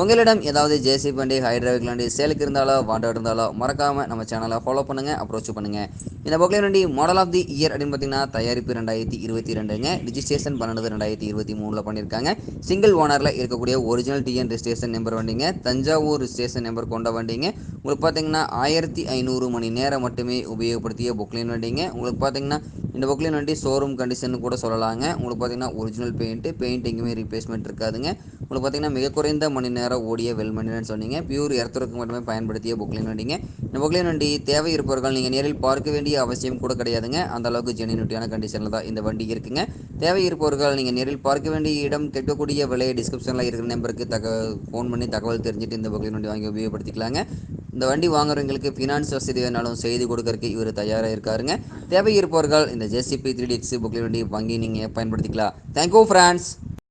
உங்களிடம் ஏதாவது ஜேசி வண்டி ஹைட்ராவிக் வண்டி சேலுக்கு இருந்தாலோ வாண்டட் இருந்தாலோ மறக்காமல் நம்ம சேனலை ஃபாலோ பண்ணுங்கள் அப்ரோச் பண்ணுங்கள் இந்த பொக்லைன் வண்டி மாடல் ஆஃப் தி இயர் அப்படின்னு பார்த்தீங்கன்னா தயாரிப்பு ரெண்டாயிரத்தி இருபத்தி ரெண்டுங்க ரிஜிஸ்ட்ரேஷன் பண்ணது ரெண்டாயிரத்தி இருபத்தி மூணில் பண்ணியிருக்காங்க சிங்கிள் ஓனரில் இருக்கக்கூடிய ஒரிஜினல் டிஎன் ரிஜிஸ்ட்ரேஷன் நம்பர் வண்டிங்க. தஞ்சாவூர் ரிஜிஸ்ட்ரேஷன் நம்பர் கொண்ட வண்டிங்க. உங்களுக்கு பார்த்தீங்கன்னா ஆயிரத்தி ஐநூறு மணி நேரம் மட்டுமே உபயோகப்படுத்திய பொக்லைன் வண்டிங்க. உங்களுக்கு பார்த்தீங்கன்னா இந்த பொக்லைன் வண்டி ஷோரூம் கண்டிஷன் கூட சொல்லலாங்க. உங்களுக்கு பார்த்தீங்கன்னா ஒரிஜினல் பெயிண்ட்டு பெயிண்ட் எங்கேயுமே ரீப்ளேஸ்மெண்ட் இருக்காதுங்க. உங்களுக்கு பார்த்தீங்கன்னா மிக குறைந்த மணி நேரம் ஓடிய வெல் மணின்னு சொன்னீங்க. பியூர் எர்த்தருக்கு மட்டுமே பயன்படுத்திய பொக்லைன் வண்டிங்க இந்த பொக்லைன் வண்டி தேவை இருப்பவர்கள் நீங்கள் நேரில் பார்க்க வேண்டிய அவசியம் கூட கிடையாதுங்க. அந்த அளவுக்கு ஜெனினிட்டியான கண்டிஷனில் தான் இந்த வண்டி இருக்குங்க. தேவை இருப்பவர்கள் நீங்கள் நேரில் பார்க்க வேண்டிய இடம் கேட்கக்கூடிய விலையை டிஸ்கிரிப்ஷனில் இருக்கிற நம்பருக்கு தக ஃபோன் பண்ணி தகவல் தெரிஞ்சுட்டு இந்த பொக்லைன் வண்டி வாங்கி உபயோகப்படுத்திக்கலாங்க. இந்த வண்டி வாங்குறவங்களுக்கு ஃபினான்ஸ் வசதி வேணாலும் செய்து கொடுக்கறதுக்கு இவர் தயாராக இருக்காருங்க. தேவை இருப்பவர்கள் இந்த ஜேசிபி த்ரீ டி எக்ஸ் வண்டி வாங்கி நீங்கள் பயன்படுத்திக்கலாம். Thank you France